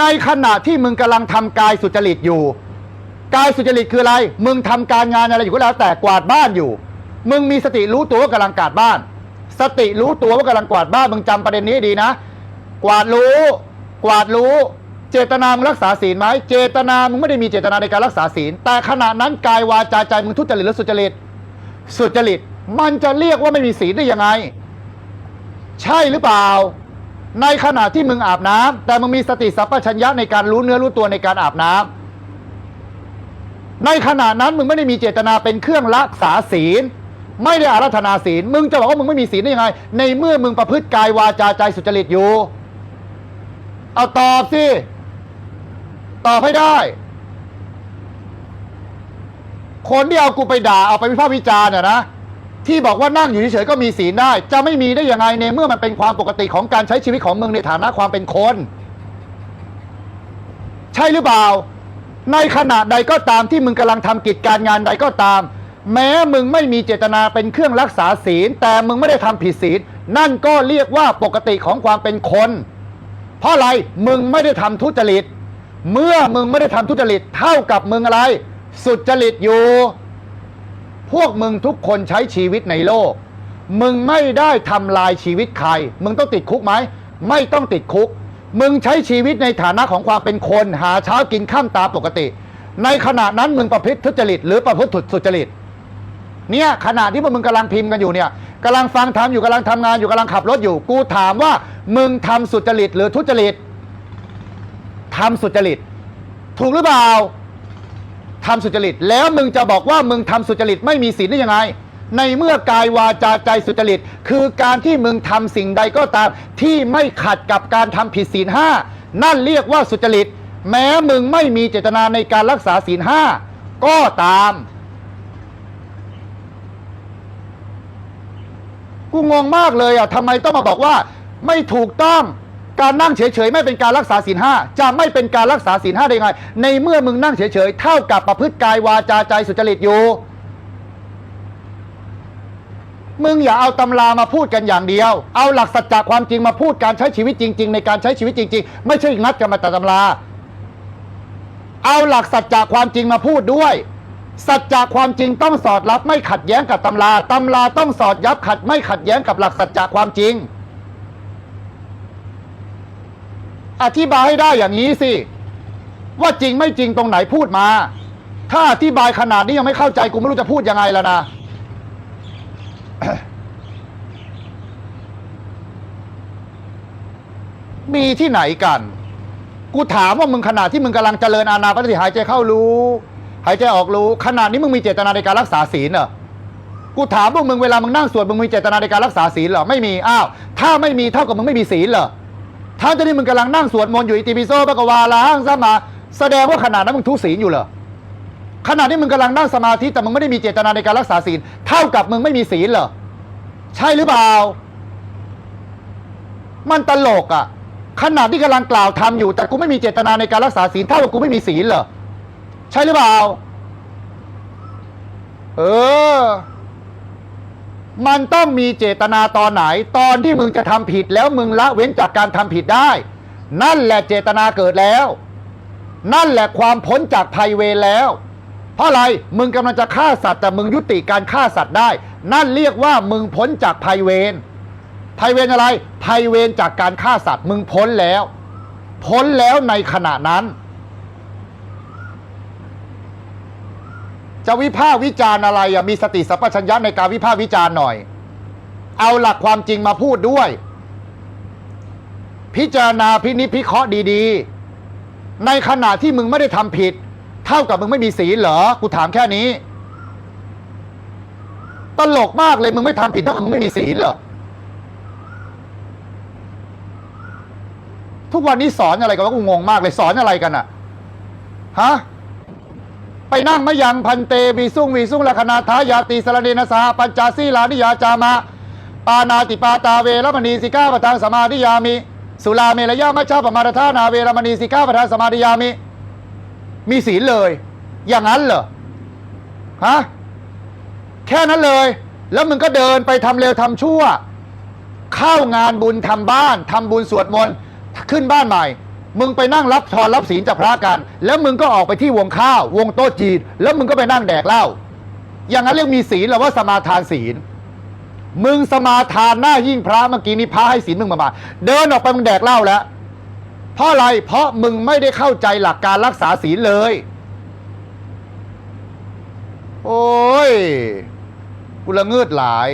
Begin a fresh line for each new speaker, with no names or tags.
ในขณะที่มึงกำลังทำกายสุจริตอยู่ กายสุจริตคืออะไร มึงทำการงานอะไรอยู่ก็แล้วแต่กวาดบ้านอยู่ มึงมีสติรู้ตัวว่ากำลังกวาดบ้าน สติรู้ตัวว่ากำลังกวาดบ้าน มึงจำประเด็นนี้ให้ดีนะ กวาดรู้ กวาดรู้ เจตนามึงรักษาศีลไหมเจตนามึงไม่ได้มีเจตนาในการรักษาศีล แต่ขณะนั้นกายวาจาใจมึงทุจริตหรือสุจริต สุจริต มันจะเรียกว่าไม่มีศีลได้ยังไง ใช่หรือเปล่า ในขณะที่มึงอาบน้ำแต่มึงมีสติสัพพัญญะในการรู้เนื้อรู้ตัวในการอาบน้ำในขณะนั้นมึงไม่ได้มีเจตนาเป็นเครื่องรักษาศีล ไม่ได้อารัธนาศีล มึงจะบอกว่ามึงไม่มีศีลได้ยังไง ในเมื่อมึงประพฤติกายวาจาใจสุจริตอยู่ เอาตอบสิ ตอบให้ได้ คนที่เอากูไปด่าเอาไปวิพากษ์วิจารณ์อะนะ ที่บอกว่านั่งอยู่เฉยๆก็มีศีลได้ จะไม่มีได้ยังไงในเมื่อมันเป็นความปกติของการใช้ชีวิตของมึงในฐานะความเป็นคน ใช่หรือเปล่า ในขณะใดก็ตามที่มึงกำลังทำกิจการงานใดก็ตาม แม้มึงไม่มีเจตนาเป็นเครื่องรักษาศีล แต่มึงไม่ได้ทำผิดศีล นั่นก็เรียกว่าปกติของความเป็นคน เพราะอะไรมึงไม่ได้ทำทุจริต เมื่อมึงไม่ได้ทำทุจริต เท่ากับมึงอะไร สุจริตอยู่ พวกมึงทุกคนใช้ชีวิตในโลก มึงไม่ได้ทำลายชีวิตใคร มึงต้องติดคุกไหม ไม่ต้องติดคุก มึงใช้ชีวิตในฐานะของความเป็นคน หาเช้ากินข้ามตาปกติ ในขณะนั้นมึงประพฤติทุจริต หรือประพฤติสุจริต เนี่ยขณะที่พวกมึงกำลังพิมพ์กันอยู่เนี่ยกำลังฟังทำอยู่กำลังทำงานอยู่กำลังขับรถอยู่ กูถามว่า มึงทำสุจริตหรือทุจริตทำสุจริต ถูกหรือเปล่า ทำสุจริต แล้วมึงจะบอกว่ามึงทำสุจริตไม่มีศีลได้ยังไง ในเมื่อกายวาจาใจสุจริต คือการที่มึงทำสิ่งใดก็ตาม ที่ไม่ขัดกับการทำผิดศีลห้านั่นเรียกว่าสุจริต แม้มึงไม่มีเจตนาในการรักษาศีลห้าก็ตาม กูงงมากเลยอะทำไมต้องมาบอกว่า ไม่ถูกต้อง การนั่งเฉยๆไม่เป็นการรักษาศีลห้าจะไม่เป็นการรักษาศีลห้าได้ไง ในเมื่อมึงนั่งเฉยๆเท่ากับประพฤติกายวาจาใจสุจริตอยู่ มึงอย่าเอาตำรามาพูดกันอย่างเดียว เอาหลักสัจจะความจริงมาพูดการใช้ชีวิตจริง ๆ ในการใช้ชีวิตจริง ๆ ไม่ใช่งัดกันมาแต่ตำรา เอาหลักสัจจะความจริงมาพูดด้วยสัจจะความจริงต้องสอดรับไม่ขัดแย้งกับตำรา ตำราต้องสอดยับขัดไม่ขัดแย้งกับหลักสัจจะความจริง อธิบายให้ได้อย่างนี้สิ ว่าจริงไม่จริงตรงไหนพูดมา ถ้าอธิบายขนาดนี้ยังไม่เข้าใจกูไม่รู้จะพูดยังไงแล้วนะมีที่ไหนกัน กูถามว่ามึงขนาดที่มึงกำลังเจริญอานาปานสติหายใจเข้ารู้ หายใจออกรู้ ขนาดนี้มึงมีเจตนาในการรักษาศีลเหรอ กูถามพวกมึงเวลามึงนั่งสวดมึงมีเจตนาในการรักษาศีลเหรอ ไม่มี อ้าว ถ้าไม่มีเท่ากับมึงไม่มีศีลเหรอ ถ้าจะนี่มึงกำลังนั่งสวดมนต์อยู่อิติปิโสปะกวาลาหังสัมมา แสดงว่าขนาดนั้นมึงทุศีลอยู่เหรอขณะที่มึงกำลังนั่งสมาธิแต่มึงไม่ได้มีเจตนาในการรักษาศีล เท่ากับมึงไม่มีศีลเหรอใช่หรือเปล่า มันตลกอะ ขนาดที่กำลังกล่าวทำอยู่ แต่กูไม่มีเจตนาในการรักษาศีลเท่ากับกูไม่มีศีลเหรอใช่หรือเปล่า เออ มันต้องมีเจตนาตอนไหน ตอนที่มึงจะทำผิดแล้วมึงละเว้นจากการทำผิดได้ นั่นแหละเจตนาเกิดแล้ว นั่นแหละความพ้นจากภัยเวรแล้ว เพราะอะไรมึงกำลังจะฆ่าสัตว์แต่มึงยุติการฆ่าสัตว์ได้ นั่นเรียกว่ามึงพ้นจากภัยเวรภัยเวรอะไรภัยเวรจากการฆ่าสัตว์มึงพ้นแล้ว พ้นแล้วในขณะนั้น จะวิพากษ์วิจารณ์อะไรอะมีสติสัพพัญญะในการวิพากษ์วิจารณ์หน่อย เอาหลักความจริงมาพูดด้วย พิจารณาพินิจพิเคราะห์ดีๆ ในขณะที่มึงไม่ได้ทำผิด เท่ากับมึงไม่มีศีลเหรอกูถามแค่นี้ ตลกมากเลยมึงไม่ทำผิดเท่ากับมึงไม่มีศีลเหรอทุกวันนี้สอนอะไรกันวะกูงงมากเลยสอนอะไรกันอะฮะ ไปนั่งมะยังพันเตวีสุ่งวีสุ่งลัคนาทายาตีสรเนนสาปัญจสีลานิยาจามะปานาติปาตาเวรมณีสิกาปทานสมาธิยามิสุลาเมรยามัชฌาปมาทธานาเวรมณีสิกาปทานสมาธิยามิ มีศีลเลย อย่างนั้นเหรอฮะแค่นั้นเลย แล้วมึงก็เดินไปทำเร็วทำชั่ว เข้างานบุญทำบ้านทำบุญสวดมนต์ขึ้นบ้านใหม่ มึงไปนั่งรับทอนรับศีลจากพระกัน แล้วมึงก็ออกไปที่วงข้าว วงโต๊ะจีนแล้วมึงก็ไปนั่งแดกเหล้าอย่างนั้นเรียกมีศีลหรือว่าสมาทานศีล มึงสมาทานหน้ายิ่งพระเมื่อกี้นี้พระให้ศีลมึงมามาเดินออกไปมึงแดกเหล้าแล้ว เพราะอะไรเพราะมึงไม่ได้เข้าใจหลักการรักษาศีลเลย โอ้ยกูละเงืดหลาย